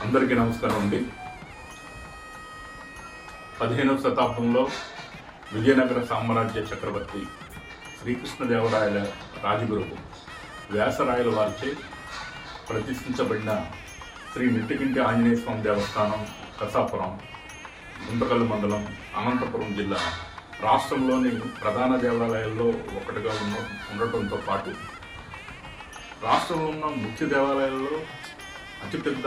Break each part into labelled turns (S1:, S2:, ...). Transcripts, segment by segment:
S1: అందరికీ నమస్కారం అండి. పదిహేనవ శతాబ్దంలో విజయనగర సామ్రాజ్య చక్రవర్తి శ్రీకృష్ణదేవరాయల రాజగురువు వ్యాసరాయల వారిచే ప్రతిష్ఠించబడిన శ్రీ నిట్టికింటి ఆంజనేయ స్వామి దేవస్థానం కసాపురం గుంతకల్లు మండలం అనంతపురం జిల్లా రాష్ట్రంలోని ప్రధాన దేవాలయాల్లో ఒకటిగా ఉన్న ఉండటంతో పాటు రాష్ట్రంలో ఉన్న ముఖ్య దేవాలయాల్లో అతిపెద్ద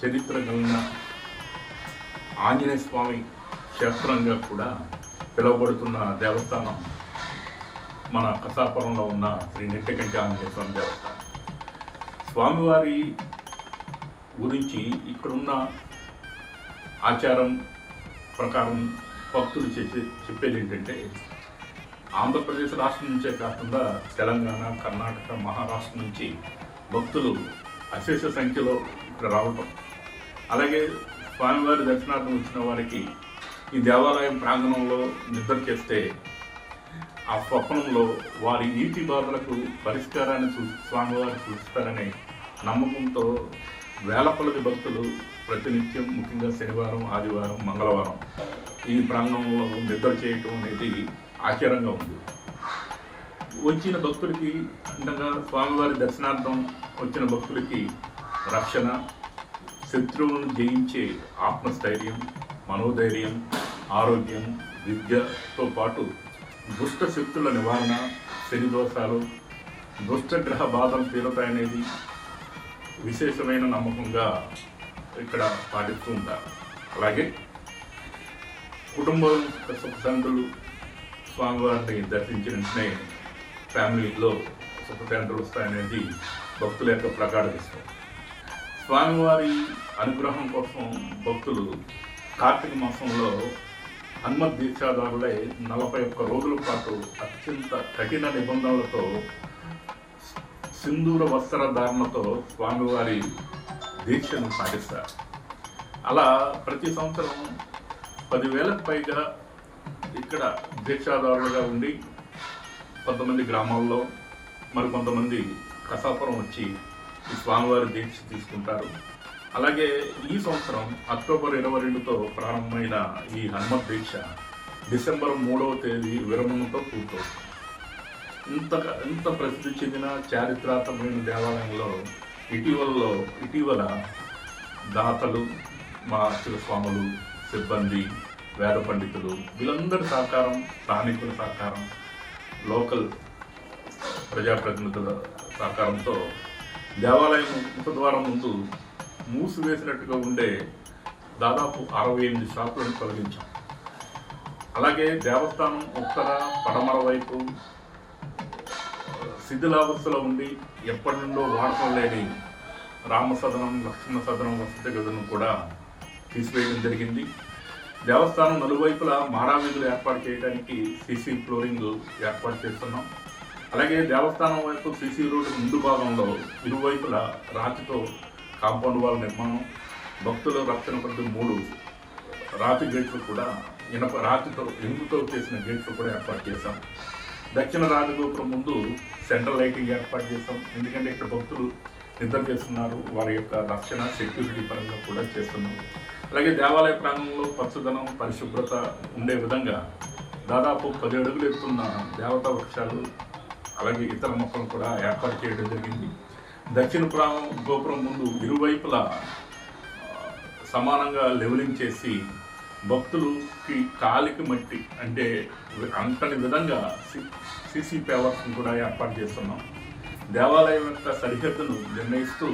S1: చరిత్ర కలిగిన ఆంజనేయ స్వామి క్షేత్రంగా కూడా పిలువబడుతున్న దేవస్థానం మన కసాపురంలో ఉన్న శ్రీ నెట్టకంటి ఆంజనేయ స్వామి దేవస్థానం. స్వామివారి గురించి ఇక్కడున్న ఆచారం ప్రకారం భక్తులు చేసే చెప్పేది ఏంటంటే ఆంధ్రప్రదేశ్ రాష్ట్రం నుంచే కాకుండా తెలంగాణ కర్ణాటక మహారాష్ట్ర నుంచి భక్తులు అశేష సంఖ్యలో ఇక్కడ రావటం. అలాగే స్వామివారి దర్శనార్థం వచ్చిన వారికి ఈ దేవాలయం ప్రాంగణంలో నిద్ర చేస్తే ఆ స్వప్నంలో వారి నీటి బాధలకు పరిష్కారాన్ని చూ స్వామివారు చూస్తారనే నమ్మకంతో వేల కొలది భక్తులు ప్రతినిత్యం ముఖ్యంగా శనివారం ఆదివారం మంగళవారం ఈ ప్రాంగణంలో నిద్ర చేయటం అనేది ఆచారంగా ఉంది. వచ్చిన భక్తులకి అంతగా స్వామివారి దర్శనార్థం వచ్చిన భక్తులకి రక్షణ శత్రువులను జయించే ఆత్మస్థైర్యం మనోధైర్యం ఆరోగ్యం విద్యతో పాటు దుష్ట శక్తుల నివారణ శని దోషాలు దుష్టగ్రహ బాధలు తీరుతాయనేది విశేషమైన నమ్మకంగా ఇక్కడ పాటిస్తూ ఉంటారు. అలాగే కుటుంబం సుఖశాంతులు స్వామివారిని దర్శించిన వెంటనే ఫ్యామిలీలో సుఖశాంతులు వస్తాయనేది భక్తుల యొక్క ప్రగాఢ స్వామివారి అనుగ్రహం కోసం భక్తులు కార్తీక మాసంలో హనుమత్ దీక్షాదారులై నలభై ఒక్క రోజుల పాటు అత్యంత కఠిన నిబంధనలతో సింధూర వస్త్ర ధారణతో స్వామివారి దీక్షను పాటిస్తారు అలా ప్రతి సంవత్సరం పదివేలకు పైగా ఇక్కడ దీక్షాదారులుగా ఉండి కొంతమంది గ్రామాల్లో మరి కొంతమంది కసాపురం వచ్చి ఈ స్వామివారి దీక్ష తీసుకుంటారు. అలాగే ఈ సంవత్సరం అక్టోబర్ ఇరవై రెండుతో ప్రారంభమైన ఈ హనుమత్ దీక్ష డిసెంబర్ మూడవ తేదీ విరమణతో పూర్తవుతుంది. ఇంత ఇంత ప్రసిద్ధి చెందిన చారిత్రాత్మకమైన దేవాలయంలో ఇటీవలలో ఇటీవల దాతలు మా స్వాములు సిబ్బంది వేద పండితులు వీళ్ళందరి సహకారం స్థానికుల సహకారం లోకల్ ప్రజాప్రతినిధుల సహకారంతో దేవాలయం ముఖద్వారం ముందు మూసివేసినట్టుగా ఉండే దాదాపు అరవై ఎనిమిది షాపులను తొలగించాం. అలాగే దేవస్థానం ఉత్తర పడమర వైపు శిథిలావస్థలో ఉండి ఎప్పటి నుండో వాడకం లేని రామసదనం లక్ష్మణ సదనం వసతి గదులను కూడా తీసివేయడం జరిగింది. దేవస్థానం నలువైపులా మారావీధులు ఏర్పాటు చేయడానికి సీసీ ఫ్లోరింగ్ ఏర్పాటు చేస్తున్నాం. అలాగే దేవస్థానం వైపు సీసీ రోడ్డు ముందు భాగంలో ఇరువైపులా రాతితో కాంపౌండ్ వాల్ నిర్మాణం భక్తుల రక్షణ కొరకు మూడు. రాతి గేట్లు కూడా ఇనప రాతితో ఇనుముతో చేసిన గేట్లు కూడా ఏర్పాటు చేశాం. దక్షిణ రాజగోపురం ముందు సెంట్రల్ లైటింగ్ ఏర్పాటు చేస్తాం ఎందుకంటే ఇక్కడ భక్తులు నిద్ర చేస్తున్నారు. వారి యొక్క రక్షణ సెక్యూరిటీ పరంగా కూడా చేస్తున్నారు అలాగే దేవాలయ ప్రాంగంలో పచ్చదనం పరిశుభ్రత ఉండే విధంగా దాదాపు పది అడుగులు ఎత్తున్న దేవతా వృక్షాలు అలాగే ఇతర మొక్కలు కూడా ఏర్పాటు చేయడం జరిగింది. దక్షిణ ప్రాం గోపురం ముందు ఇరువైపులా సమానంగా లెవెలింగ్ చేసి భక్తులకి కాలికి మట్టి అంటే అంతని విధంగా సీసీ పేవర్స్ని కూడా ఏర్పాటు చేస్తున్నాం. దేవాలయం యొక్క సరిహద్దును నిర్ణయిస్తూ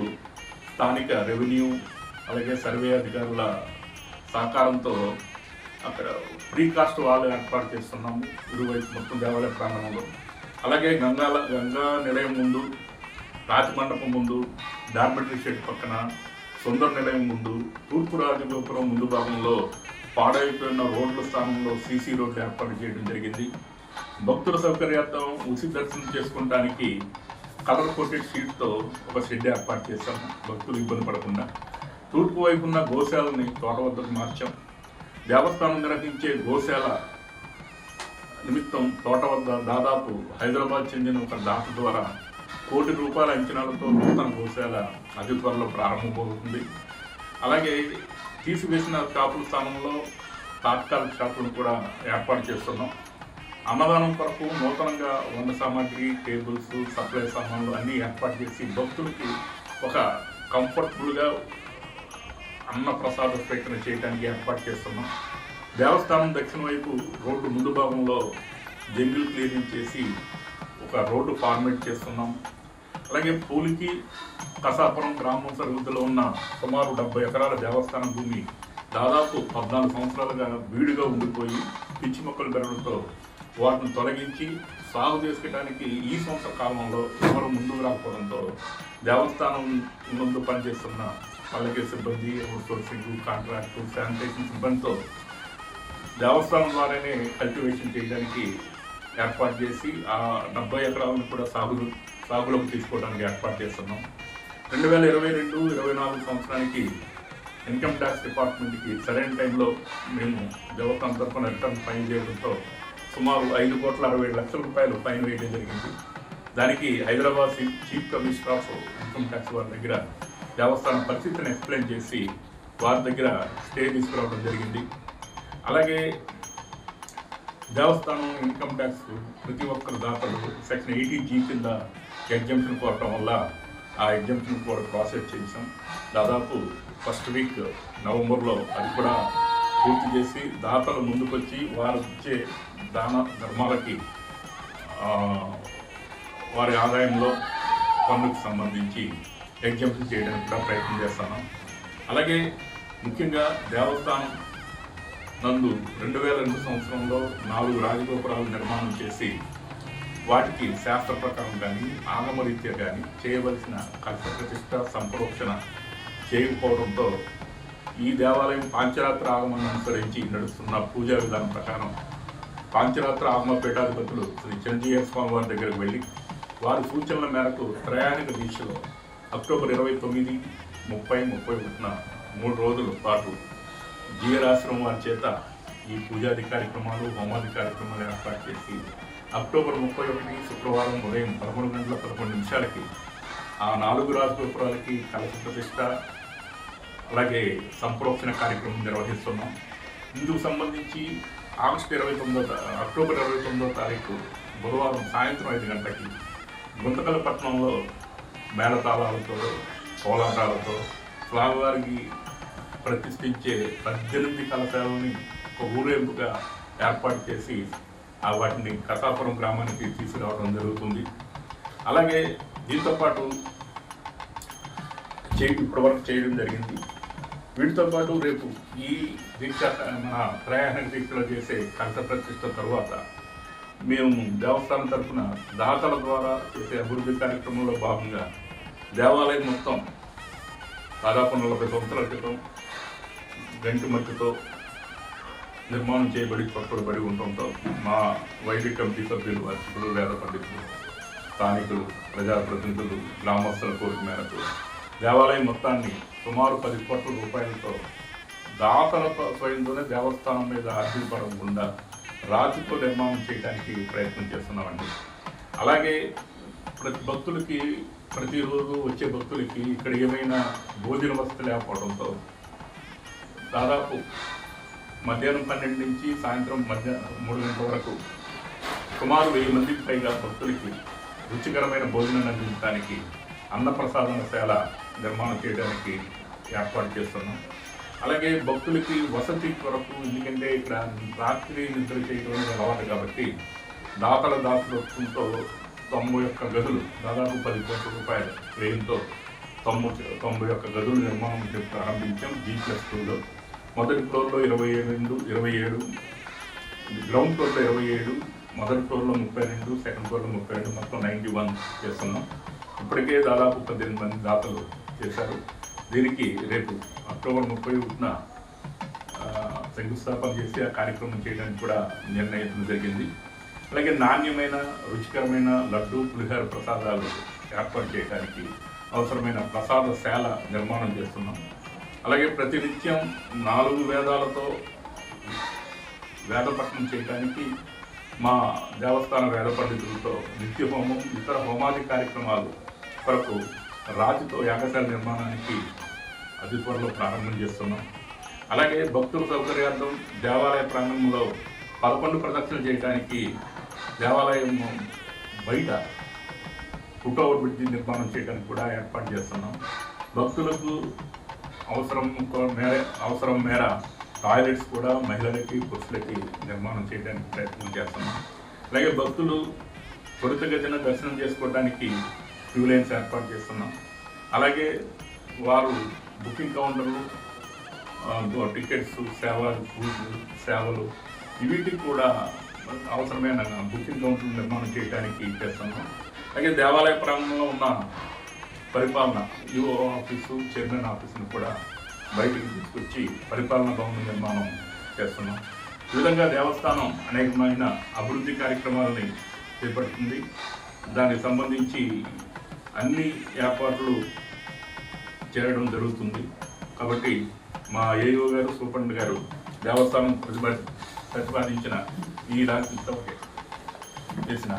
S1: స్థానిక రెవెన్యూ అలాగే సర్వే అధికారుల సహకారంతో అక్కడ ప్రీకాస్ట్ వాళ్ళు ఏర్పాటు చేస్తున్నాము. ఇరువైపు మొత్తం దేవాలయ ప్రాంగణంలో. అలాగే గంగా గంగా నిలయం ముందు రాతి మండపం ముందు డార్మెటరీ షెడ్ పక్కన సుందర నిలయం ముందు తూర్పు రాజగోపురం ముందు భాగంలో పాడైపోయిన రోడ్ల స్థానంలో సీసీ రోడ్లు ఏర్పాటు చేయడం జరిగింది. భక్తుల సౌకర్యార్థం ఉచిత దర్శనం చేసుకోవడానికి కలర్ కోటెడ్ షీట్తో ఒక షెడ్ ఏర్పాటు చేశాము. భక్తులు ఇబ్బంది పడకుండా. తూర్పు వైపు ఉన్న గోశాలని తోట వద్దకు మార్చాం. దేవస్థానం నిర్వహించే గోశాల నిమిత్తం తోట వద్ద దాదాపు హైదరాబాద్ చెందిన ఒక దాత ద్వారా కోటి రూపాయల అంచనాలతో నూతన గోశాల అతి త్వరలో ప్రారంభమవుతుంది అలాగే తీసివేసిన షాపుల స్థానంలో తాత్కాలిక షాపులను కూడా ఏర్పాటు చేస్తున్నాం. అన్నదానం కొరకు నూతనంగా వంట సామాగ్రి టేబుల్స్ సప్లై సామాన్లు అన్నీ ఏర్పాటు చేసి భక్తులకి ఒక కంఫర్టబుల్గా అన్న ప్రసాద స్వీకరణ చేయడానికి ఏర్పాటు చేస్తున్నాం. దేవస్థానం దక్షిణ వైపు రోడ్డు ముందు భాగంలో జంగిల్ క్లీనింగ్ చేసి ఒక రోడ్డు ఫార్మేట్ చేస్తున్నాం. అలాగే పూలికి కసాపురం గ్రామం సరిహద్దులో ఉన్న సుమారు డెబ్బై ఎకరాల దేవస్థానం భూమి దాదాపు పద్నాలుగు సంవత్సరాలుగా బీడుగా ఉండిపోయి పిచ్చి మొక్కలు పెరగడంతో వాటిని తొలగించి సాగు చేసుకోవడానికి ఈ సంవత్సర కాలంలో ఎవరు ముందుకు రాకపోవడంతో దేవస్థానం ముందు పనిచేస్తున్న పల్లకి సిబ్బంది అవుట్సోర్సింగ్ కాంట్రాక్టు శానిటేషన్ సిబ్బందితో దేవస్థానం ద్వారానే కల్టివేషన్ చేయడానికి ఏర్పాటు చేసి ఆ డెబ్బై ఎకరాలను కూడా సాగులు సాగులోకి తీసుకోవడానికి ఏర్పాటు చేస్తున్నాం. రెండు వేల ఇరవై రెండు ఇరవై నాలుగు సంవత్సరానికి ఇన్కమ్ ట్యాక్స్ డిపార్ట్మెంట్కి సరైన టైంలో మేము దేవస్థానం తరఫున రిటర్న్ ఫైన్ చేయడంతో సుమారు ఐదు కోట్ల అరవై ఏడు లక్షల రూపాయలు ఫైన్ వేయడం జరిగింది. దానికి Hyderabad chief chief commissioner of income tax వారి దగ్గర దేవస్థానం పరిస్థితిని ఎక్స్ప్లెయిన్ చేసి వారి దగ్గర స్టే తీసుకురావడం జరిగింది. అలాగే దేవస్థానం ఇన్కమ్ ట్యాక్స్ ప్రతి ఒక్కరు దాతలు సెక్షన్ ఎయిటీ జీ కింద ఎగ్జామ్షన్ కోరటం వల్ల ఆ ఎగ్జామ్షన్ కూడా ప్రాసెస్ చేసాం దాదాపు ఫస్ట్ వీక్ నవంబర్లో అది కూడా పూర్తి చేసి దాతలు ముందుకొచ్చి వారు ఇచ్చే దాన ధర్మాలకి వారి ఆదాయంలో పన్నుకు సంబంధించి ఎగ్జామ్షన్ చేయడానికి కూడా ప్రయత్నం చేస్తున్నాం. అలాగే ముఖ్యంగా దేవస్థానం నందు రెండు వేల రెండు సంవత్సరంలో నాలుగు రాజగోపురాలు నిర్మాణం చేసి వాటికి శాస్త్ర ప్రకారం కానీ ఆగమరీత్యా కానీ చేయవలసిన కష్ట ప్రతిష్ట సంప్రోక్షణ చేయకపోవడంతో ఈ దేవాలయం పాంచరాత్ర ఆగమను అనుసరించి నడుస్తున్న పూజా విధానం ప్రకారం పాంచరాత్ర ఆగమ పీఠాధిపతులు శ్రీ చిరంజీవి స్వామి వారి దగ్గరికి వెళ్ళి వారి సూచనల మేరకు ప్రయాణిక దీక్షలో అక్టోబర్ ఇరవై తొమ్మిది ముప్పై ముప్పై ఒకటిన మూడు రోజుల పాటు జీవరాశ్రమం వారి చేత ఈ పూజాది కార్యక్రమాలు హోమాది కార్యక్రమాలు ఏర్పాటు చేసి అక్టోబర్ ముప్పై ఒకటి శుక్రవారం ఉదయం పదమూడు గంటల పదకొండు నిమిషాలకి ఆ నాలుగు రాజగోపురాలకి కలశ ప్రతిష్ట అలాగే సంప్రోక్షణ కార్యక్రమం నిర్వహిస్తున్నాం. ఇందుకు సంబంధించి ఆగస్టు ఇరవై తొమ్మిదో అక్టోబర్ ఇరవై తొమ్మిదో తారీఖు బుధవారం సాయంత్రం ఐదు గంటలకి గుంతకలపట్నంలో మేళతాళాలతో కోలాటాలతో స్వామివారికి ప్రతిష్ఠించే పద్దెనిమిది కళాశాలని ఒక ఊరేంపుగా ఏర్పాటు చేసి ఆ వాటిని కథాపురం గ్రామానికి తీసుకురావడం జరుగుతుంది. అలాగే దీంతో పాటు చేయి ఇప్పటివరకు చేయడం జరిగింది. వీటితో పాటు రేపు ఈ దీక్ష మన ప్రయాణ దీక్షలో చేసే కలశ ప్రతిష్ట తర్వాత మేము దేవస్థానం తరఫున దాతల ద్వారా చేసే అభివృద్ధి కార్యక్రమంలో భాగంగా దేవాలయం మొత్తం దాదాపు నలభై సంవత్సరాల క్రితం గంటి మట్టితో నిర్మాణం చేయబడి తోడ్పడబడి ఉంటుంటాం. మా వైద్య కమిటీ సభ్యులు అర్చకులు వేద పండితులు స్థానికులు ప్రజాప్రతినిధులు గ్రామస్తుల కోరిక మేరకు దేవాలయం మొత్తాన్ని సుమారు పది కోట్ల రూపాయలతో దాతలతో స్వయంతోనే దేవస్థానం మీద ఆర్థికపడకుండా రాతితో నిర్మాణం చేయడానికి ప్రయత్నం చేస్తున్నామండి. అలాగే ప్రతి భక్తులకి ప్రతిరోజు వచ్చే భక్తులకి ఇక్కడ ఏమైనా భోజన వసతి లేకపోవడంతో దాదాపు మధ్యాహ్నం పన్నెండు నుంచి సాయంత్రం మధ్య మూడు గంటల వరకు సుమారు వెయ్యి మందికి పైగా భక్తులకి రుచికరమైన భోజనం అందించడానికి అన్నప్రసాదన శాల నిర్మాణం చేయడానికి ఏర్పాటు చేస్తున్నాం. అలాగే భక్తులకి వసతి కొరకు ఎందుకంటే ఇక్కడ రాత్రి నిద్ర చేయడం అలవాటు కాబట్టి దాతల దాతలతో తొంభై ఒక్క గదులు దాదాపు పది కోట్ల రూపాయల వ్యయంతో తొంభై తొంభై ఒక్క గదులు నిర్మాణం ప్రారంభించాం. జీ ప్లస్ టూలో మొదటి ఫ్లోర్లో ఇరవై రెండు ఇరవై ఏడు గ్రౌండ్ ఫ్లోర్లో ఇరవై ఏడు మొదటి ఫ్లోర్లో ముప్పై రెండు సెకండ్ ఫ్లోర్లో ముప్పై రెండు మొత్తం నైంటీ వన్ చేస్తున్నాం. ఇప్పటికే దాదాపు పద్దెనిమిది మంది దాతలు చేశారు. దీనికి రేపు అక్టోబర్ ముప్పై ఒకటిన శంకుస్థాపన చేసి ఆ కార్యక్రమం చేయడానికి కూడా నిర్ణయించడం జరిగింది. అలాగే నాణ్యమైన రుచికరమైన లడ్డు పులిహార ప్రసాదాలు ఏర్పాటు చేయడానికి అవసరమైన ప్రసాద శాల నిర్మాణం చేస్తున్నాం. అలాగే ప్రతినిత్యం నాలుగు వేదాలతో వేదపట్నం చేయడానికి మా దేవస్థాన వేద పండితులతో నిత్య హోమం ఇతర హోమాది కార్యక్రమాలు కొరకు రాతితో యాగశాల నిర్మాణానికి అతి త్వరలో ప్రారంభం చేస్తున్నాం. అలాగే భక్తుల సౌకర్యార్థం దేవాలయ ప్రాంగణంలో పదకొండు ప్రదక్షిణలు చేయడానికి దేవాలయం బయట ఫుట్ఓవర్ బ్రిడ్జి నిర్మాణం చేయడానికి కూడా ఏర్పాటు చేస్తున్నాం. భక్తులకు అవసరం మేర అవసరం మేర టాయిలెట్స్ కూడా మహిళలకి పురుషులకి నిర్మాణం చేయడానికి ప్రయత్నం చేస్తున్నాం. అలాగే భక్తులు త్వరితగతిన దర్శనం చేసుకోవడానికి క్యూ లైన్స్ ఏర్పాటు చేస్తున్నాం. అలాగే వారు బుకింగ్ కౌంటర్లు టికెట్స్ సేవలు ఫుడ్ సేవలు వీటికి కూడా అవసరమైన బుకింగ్ కౌంటర్ నిర్మాణం చేయడానికి చేస్తున్నాం. అలాగే దేవాలయ ప్రాంగణంలో ఉన్న పరిపాలన ఈఓ ఆఫీసు చైర్మన్ ఆఫీసును కూడా బయటికి తీసుకొచ్చి పరిపాలన భవన నిర్మాణం చేస్తున్నాం. ఈ విధంగా దేవస్థానం అనేకమైన అభివృద్ధి కార్యక్రమాలని చేపడుతుంది. దానికి సంబంధించి అన్ని ఏర్పాట్లు చేయడం జరుగుతుంది. కాబట్టి మా ఏఓ గారు సూపరింటెండెంట్ గారు దేవస్థానం ప్రతిపా ప్రతిపాదించిన ఈ రాష్ట్రంతో చేసిన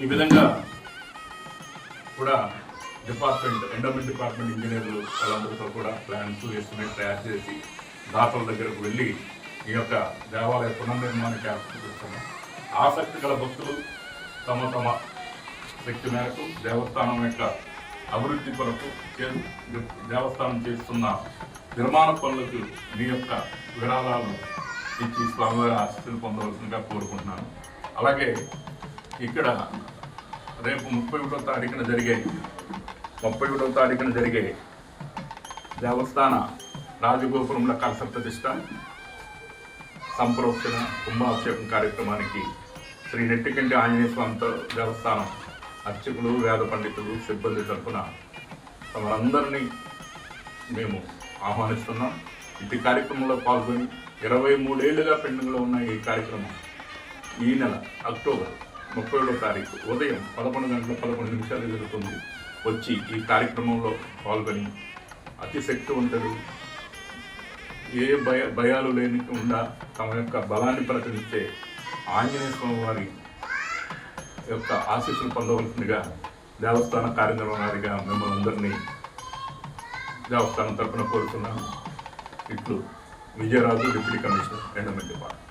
S1: ఈ విధంగా కూడా డిపార్ట్మెంట్ ఎండోమెంట్ డిపార్ట్మెంట్ ఇంజనీర్లు వాళ్ళందరితో కూడా ప్లాన్స్ ఎస్టిమేట్ తయారు చేసి దాతల దగ్గరకు వెళ్ళి ఈ యొక్క దేవాలయ పునర్నిర్మాణానికి ఏర్పాటు చేస్తున్నాం ఆసక్తి గల భక్తులు తమ తమ శక్తి మేరకు దేవస్థానం యొక్క అభివృద్ధి కొరకు చే- దేవస్థానం చేస్తున్న నిర్మాణ పనులకు మీ యొక్క విరాళాలను ఇచ్చి స్వామివారి ఆశీస్సులు పొందవలసిందిగా కోరుకుంటున్నాను. అలాగే ఇక్కడ రేపు ముప్పై ఒకటో తారీఖున జరిగే ముప్పై ఒకటో తారీఖున జరిగే దేవస్థాన రాజగోపురంలో కలస ప్రతిష్ట సంప్రోక్షణ కుంభాభిషేకం కార్యక్రమానికి శ్రీ నెట్టికంటి ఆంజనేయ స్వామి దేవస్థానం అర్చకులు వేద పండితులు సిబ్బంది తరఫున తమరందరినీ మేము ఆహ్వానిస్తున్నాం. ఇటు కార్యక్రమంలో పాల్గొని ఇరవై మూడేళ్ళుగా పెండింగ్లో ఉన్న ఈ కార్యక్రమం ఈ నెల అక్టోబర్ ముప్పై ఏడో తారీఖు ఉదయం పదకొండు గంటల పదకొండు నిమిషాలు జరుగుతుంది. వచ్చి ఈ కార్యక్రమంలో పాల్గొని అతి శక్తివంతుడు ఏ భయ భయాలు లేనికుండా తమ యొక్క బలాన్ని ప్రకటించే ఆంజనేయ స్వామి వారి యొక్క ఆశీస్సులు పొందవలసిందిగా దేవస్థాన కార్యనిర్వహణాధిగా మిమ్మల్ని అందరినీ దేవస్థానం తరపున కోరుతున్నాను. ఇట్లు Vijayaraju deputy commissioner endowment department